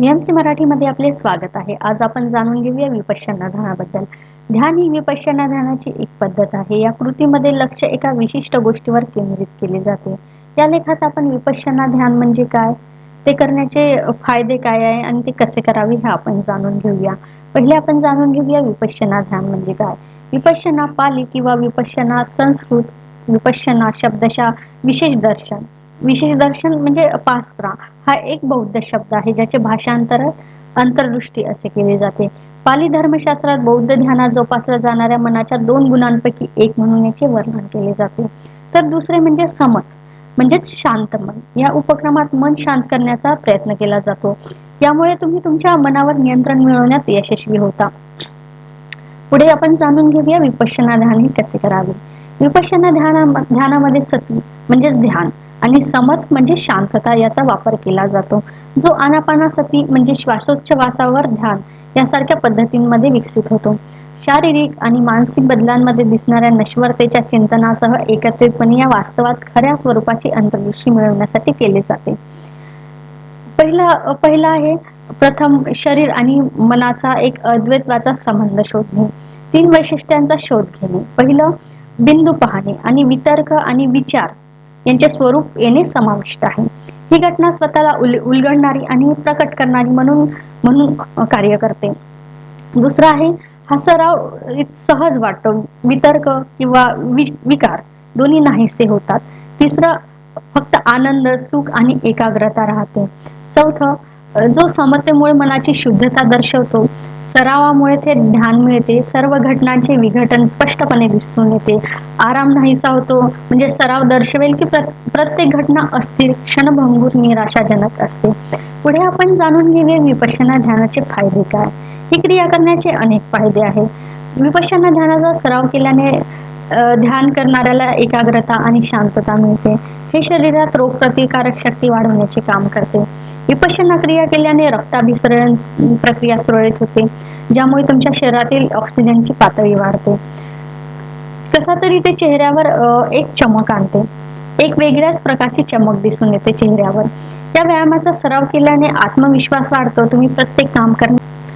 नियमसी मराठीमध्ये आपले स्वागत आहे. आज आपण जाणून घेऊया विपश्यना ध्यानाबद्दल ध्यान ही विपश्यना ध्यानाची एक पद्धत आहे. या कृतीमध्ये लक्ष एका विशिष्ट गोष्टीवर केंद्रित केले जाते. या लेखात आपण विपश्यना ध्यान म्हणजे काय? ते करण्याचे फायदे काय आहे आणि ते कसे करावे हे आपण जाणून घेऊया. पहिले आपण जाणून घेऊया विपश्यना ध्यान म्हणजे काय? विपश्यना पाली किंवा विपश्यना संस्कृत विपश्यना शब्दशा विशेष दर्शन. विशेष दर्शन म्हणजे पास्त्रा हा एक बौद्ध शब्द आहे ज्याचे भाषांतर अंतर्दृष्टी असे केले जाते. पाली धर्मशास्त्रात बौद्ध ध्यानात जोपासल्या जाणाऱ्या मनाच्या दोन गुणांपैकी एक म्हणून याचे वर्णन केले जाते. तर दुसरे म्हणजे समत म्हणजेच शांत मन. या उपक्रमात मन शांत करण्याचा प्रयत्न केला जातो. यामुळे तुम्ही तुमच्या मनावर नियंत्रण मिळवण्यात यशस्वी होता. पुढे आपण जाणून घेऊया विपश्यना ध्यान हे कसे करावे. विपश्यना ध्याना ध्यानामध्ये सती म्हणजेच ध्यान. आणि समत म्हणजे शांतता याचा वापर केला जातो. जो आनापानासती म्हणजे श्वासोच्छवासावर ध्यान यासारख्या पद्धतींमध्ये विकसित होतो. शारीरिक आणि मानसिक बदलांमध्ये दिसणाऱ्या नश्वरतेच्या चिंतनासह एकत्रितपणे या वास्तवात खऱ्या स्वरूपाची अंतर्दृष्टी मिळवण्यासाठी केले जाते. पहिला पहिला आहे प्रथम शरीर आणि मनाचा एक अद्वैत्वाचा संबंध शोधणे. तीन वैशिष्ट्यांचा शोध घेणे. पहिलं बिंदू पाहणे आणि वितर्क आणि विचार यांचे स्वरूप येणे समाविष्ट आहे. ही घटना स्वतःला उल उलगडणारी आणि प्रकट करणारी म्हणून म्हणून कार्य करते. दुसरा आहे हा सराव सहज वाटतो. वितर्क किंवा विकार दोन्ही नाहीसे होतात. तिसरं फक्त आनंद सुख आणि एकाग्रता राहते. चौथं जो समतेमुळे मनाची शुद्धता दर्शवतो सरावामुळे ते ध्यान मिळते. सर्व घटनांचे विघटन स्पष्टपणे दिसून येते. आराम नाहीसा होतो. म्हणजे सराव दर्शवेल की प्रत्येक घटना अस्थिर क्षणभंगूर निराशाजनक असते. पुढे आपण जाणून घेऊया विपश्यना ध्यानाचे फायदे काय. ही क्रिया करण्याचे अनेक फायदे आहेत. विपश्यना ध्यानाचा सराव केल्याने ध्यान करणाऱ्याला एकाग्रता आणि शांतता मिळते. हे शरीरात रोगप्रतिकारक शक्ती वाढवण्याचे काम करते. विपश्यना क्रिया केल्याने रक्ताभिसरण प्रक्रिया सुरळीत होते ज्यामुळे तुमच्या शरीरातील ऑक्सिजनची पातळी वाढते. कसा तरी ते चेहऱ्यावर एक चमक आणते. एक वेगळ्याच प्रकारची चमक दिसून येते चेहऱ्यावर. या व्यायामाचा सराव केल्याने आत्मविश्वास वाढतो. तुम्ही प्रत्येक काम